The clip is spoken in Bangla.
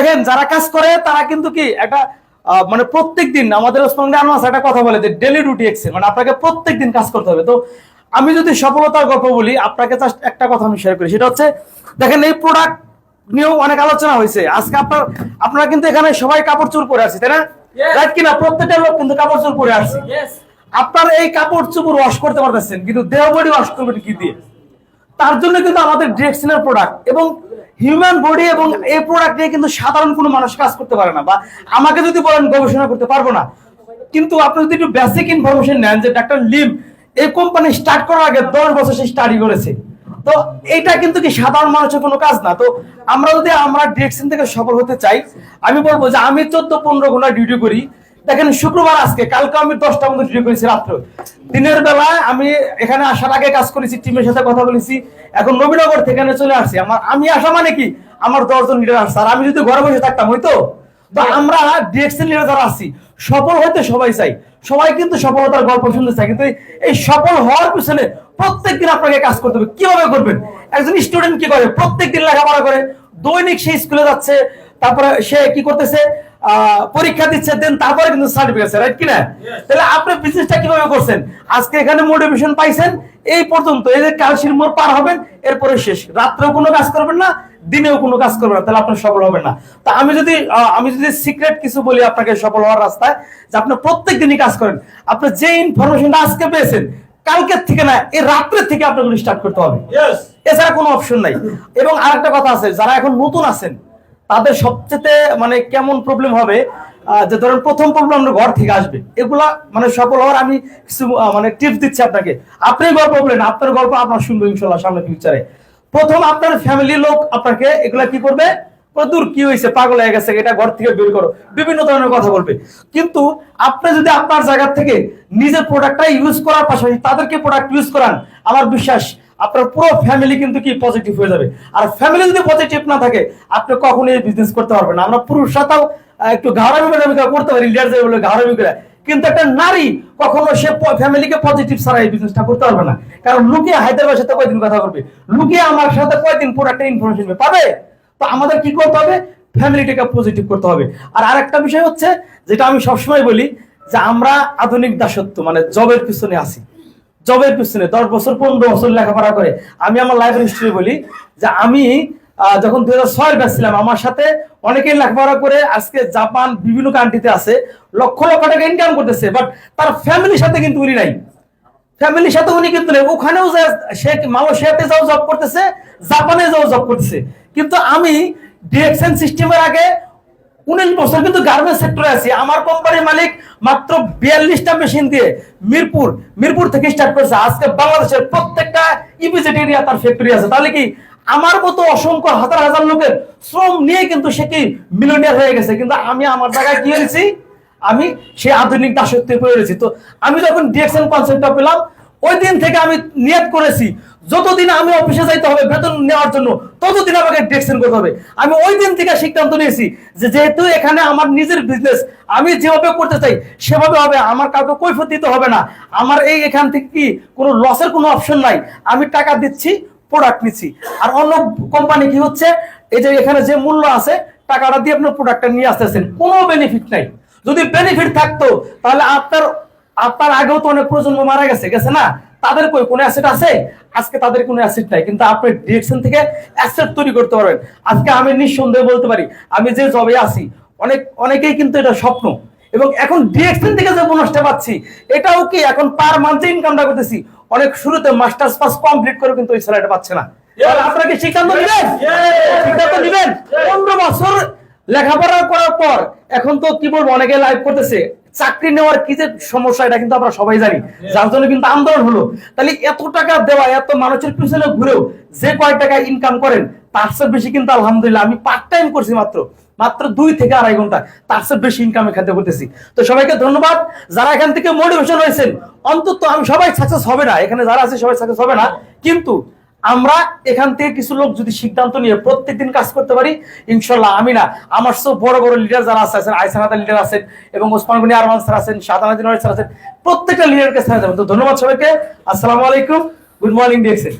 দেখেন যারা কাজ করে তারা কিন্তু কি একটা মানে প্রত্যেক দিন আমাদের একটা কথা বলে যে ডেলি রুটি এক্সেল মানে আপনাকে প্রত্যেক দিন কাজ করতে হবে। তো আমি যদি সফলতার গল্প বলি আপনাকে জাস্ট একটা কথা আমি শেয়ার করি সেটা হচ্ছে দেখেন এই প্রোডাক্ট নিয়েও অনেক আলোচনা হয়েছে। আজকে আপনার আপনারা কিন্তু এখানে সবাই কাপড় চোর পরে আসছে তাই না? রাইট কিনা? প্রত্যেকটা লোক কিন্তু কাপড় চোর পরে আসছে। আপনার এই কাপড় চোপড় ওয়াশ করতে পারতেছেন কিন্তু দেহ বডি ওয়াশ করবেন কি দিয়ে? তার জন্য কিন্তু আমাদের ডিরেকশনের প্রোডাক্ট এবং হিউম্যান বডি এবং এই প্রোডাক্ট নিয়ে কিন্তু সাধারণ কোনো মানুষ কাজ করতে পারে না বা আমাকে যদি বলেন গবেষণা করতে পারব না। কিন্তু আপনি যদি একটু বেসিক ইনফরমেশন নেন যে ডাক্তার লিম এই কোম্পানি স্টার্ট করার আগে দশ বছর সে স্টাডি করেছে। তো এটা কিন্তু কি সাধারণ মানুষের কোনো কাজ না? তো আমরা যদি আমরা ডিরেকশন থেকে সফল হতে চাই, আমি বলব যে আমি চোদ্দ পনেরো ঘণ্টা ডিউটি করি। দেখেন, শুক্রবার আজকে, কালকে আমি দশটা মধ্যে ডিউটি করেছি রাত্রে। দিনের বেলায় আমি এখানে আসার আগে কাজ করেছি, টিমের সাথে কথা বলেছি। এখন নবীনগর থেকে চলে আসছি। আমার আমি আসা মানে কি? আমার দশজন লিডার আসছে আর আমি যদি ঘরে বসে থাকতাম হয়তো তো আমরা লিডার যারা আছি, সফল সবাই চাই। সবাই কিন্তু সফলতার গল্প শুনতে কিন্তু এই- সফল হওয়ার পিছনে প্রত্যেক দিন আপনাকে কাজ করতে হবে। কীভাবে করবেন? একজন স্টুডেন্ট কি করে? প্রত্যেক দিন লেখাপড়া করে। দৈনিক সে স্কুলে যাচ্ছে। তারপরে সে কি করতেছে? পরীক্ষা দিচ্ছে দেন তারপরে কিন্তু সার্টিফিকেট রাইট কিনা? তাহলে আপনি বিজনেসটা কীভাবে করছেন? আজকে এখানে মোটিভেশন পাইছেন এই পর্যন্ত এই যে কালশির মোড় পার হবেন এরপরে শেষ। রাত্রেও কোনো কাজ করবেন না দিনেও কোনো কাজ করবেন না তাহলে আপনি সফল হবেন না। তা আমি যদি আমি যদি সিক্রেট কিছু বলি আপনাকে সফল হওয়ার রাস্তায় যে আপনি প্রত্যেক দিনই কাজ করেন আপনি যে ইনফরমেশনটা আজকে পেয়েছেন কালকের থেকে না এই রাত্রের থেকে আপনাকে স্টার্ট করতে হবে। এছাড়া কোনো অপশন নাই। এবং আরেকটা কথা আছে যারা এখন নতুন আছেন তাদের সবচেয়ে মানে কেমন প্রবলেম হবে যে ধরেন প্রথম প্রবলেম আমরা ঘর থেকে আসবে। এগুলা মানে সফল হওয়ার আমি কিছু মানে টিপস দিচ্ছি আপনাকে। আপনি গল্প বললেন আপনার গল্প আপনার শুনব ইনশাল্লাহ সামনে ফিউচারে প্রথম আপনার ফ্যামিলি লোক আপনাকে এগুলা কি করবে? দূর, কি হয়েছে? পাগল হয়ে গেছে, এটা ঘর থেকে বের করো। বিভিন্ন ধরনের কথা বলবে। কিন্তু আপনি যদি আপনার জায়গা থেকে নিজের প্রোডাক্টটা ইউজ করার পাশাপাশি তাদেরকে প্রোডাক্ট ইউজ করান, আমার বিশ্বাস আপনার পুরো ফ্যামিলি কিন্তু কি পজিটিভ হয়ে যাবে? আর ফ্যামিলি যদি পজিটিভ না থাকে, আপনি কখনোই বিজনেস করতে পারবেন না। আমরা পুরুষরাও একটু ঘাড়ামি করে করতে পারি লিডার বলে ঘাড়ামি করে। কিন্তু একটা নারী কখনো সে ফ্যামিলিকে পজিটিভ ছাড়া এই বিজনেসটা করতে পারবে না। কারণ লুকিয়ে হায়দ্রাবাদের সাথে কয়দিন কথা বলবে? লুকিয়ে আমার সাথে কয়দিন পুরো একটা ইনফরমেশন পাবে? তো আমাদের কি করতে হবে? ফ্যামিলিটাকে পজিটিভ করতে হবে। আর আরেকটা বিষয় হচ্ছে, যেটা আমি সবসময় বলি, যে আমরা আধুনিক দাসত্ব মানে জবের পিছনে আছি। জবের পিছনে দশ বছর, পনেরো বছর লেখাপড়া করে। আমি আমার লাইফ হিস্ট্রি বলি যে আমি যখন দুই হাজার ছয়ের ব্যাচ ছিলাম, আমার সাথে অনেকেই লেখাপড়া করে আজকে জাপান বিভিন্ন কান্ট্রিতে আছে। লক্ষ লক্ষ টাকা ইনকাম করতেছে বাট তার ফ্যামিলির সাথে কিন্তু উনি নাই। ফ্যামিলির সাথে উনি কিন্তু নেই। ওখানেও সে মালয়েশিয়াতে যাও জব করতেছে, জাপানে যাও জব করতেছে। কিন্তু আমি ডিরেকশন সিস্টেমের আগে উনিশ বছর কিন্তু গার্মেন্টস সেক্টরে আছি। আমার কোম্পানির মালিক মাত্র বিয়াল্লিশটা মেশিন দিয়ে মিরপুর মিরপুর থেকে স্টার্ট করেছে। আজকে বাংলাদেশের প্রত্যেকটা ইপিজেড এরিয়া তার ফ্যাক্টরি আছে। তাহলে কি আমার মতো অসংখ্য হাজার হাজার লোকের শ্রম নিয়ে কিন্তু সে কি মিলিয়নিয়ার হয়ে গেছে? কিন্তু আমি আমার জায়গায় কি হয়েছি? আমি সেই আধুনিক দাসত্বে পড়ে রয়েছি। তো আমি যখন ডিরেকশন কনসেপ্টটা পেলাম, ওই দিন থেকে আমি নিয়ত করেছি যতদিন আমি অফিসে যাইতে হবে, বেতন নেওয়ার জন্য, ততদিন আমাকে ডিরেকশন করতে হবে। আমি ওই দিন থেকে সিদ্ধান্ত নিয়েছি যে যেহেতু এখানে আমার নিজের বিজনেস আমি যেভাবে করতে চাই, সেভাবে হবে। আমার কাউকে কৈফত দিতে হবে না। আমার এই এখান থেকে কি কোনো লসের কোনো অপশন নাই? আমি টাকা দিচ্ছি প্রোডাক্ট নিচ্ছি। আর অন্য কোম্পানি কি হচ্ছে, এই যে এখানে যে মূল্য আছে, টাকাটা দিয়ে আপনার প্রোডাক্টটা নিয়ে আসতেছেন। কোনো বেনিফিট নাই। যদি বেনিফিট থাকতো, তাহলে আপনার আপনার আগেও তো অনেক প্রজন্ম মারা গেছে গেছে না? তাদের কই কোনো অ্যাসেট আছে? আজকে তাদের কোনো অ্যাসেট নাই। কিন্তু আপনি ডিরেকশন থেকে অ্যাসেট তৈরি করতে পারবেন। আজকে আমি নিঃসন্দেহে বলতে পারি আমি যে জবে আছি অনেক অনেকেই কিন্তু এটা স্বপ্ন। এবং এখন ডিরেকশন থেকে যে বোনাসটা পাচ্ছি এটাও কি এখন পার মান্থে ইনকামটা করতেছি? অনেক শুরুতে মাস্টার্স পাস কমপ্লিট করে কিন্তু ওই স্যালারিটা পাচ্ছে না। তাহলে আপনারা কি সিদ্ধান্ত নেবেন? সিদ্ধান্ত নেবেন? পনেরো বছর লেখাপড়া করার পর এখন তো কি বলব অনেকে লাইভ করতেছে। চাকরি নেওয়ার কি যে সমস্যা, এটা কিন্তু আমরা সবাই জানি। যার জন্য কিন্তু আন্দোলন হলো। তাহলে এত টাকা দেওয়া, এত মানুষের পিছনে ঘুরেও যে কয় টাকা ইনকাম করেন, তার চেয়ে বেশি কিন্তু আলহামদুলিল্লাহ আমি পার্ট টাইম করছি মাত্র। মাত্র দুই থেকে আড়াই ঘণ্টা, তার চেয়ে বেশি ইনকাম এখান করতেছি। তো সবাইকে ধন্যবাদ। যারা এখান থেকে মোটিভেশন হয়েছেন, অন্তত আমি সবাই সাকসেস হবে না। এখানে যারা আছে, সবাই সাকসেস হবে না। কিন্তু আমরা এখান থেকে কিছু লোক যদি সিদ্ধান্ত নিয়ে প্রত্যেকদিন কাজ করতে পারি, ইনশাল্লাহ, আমি না, আমার সব বড় বড় লিডার যারা আছে আইসান আইসানাদা লিডার আছেন, এবং ওসমান গনি আরমান স্যার আছেন সাদানাদিন স্যার আছেন, প্রত্যেকটা লিডারকে স্যার যাবেন তো ধন্যবাদ সবাইকে। আসসালামু আলাইকুম। Good morning ডিএক্সেন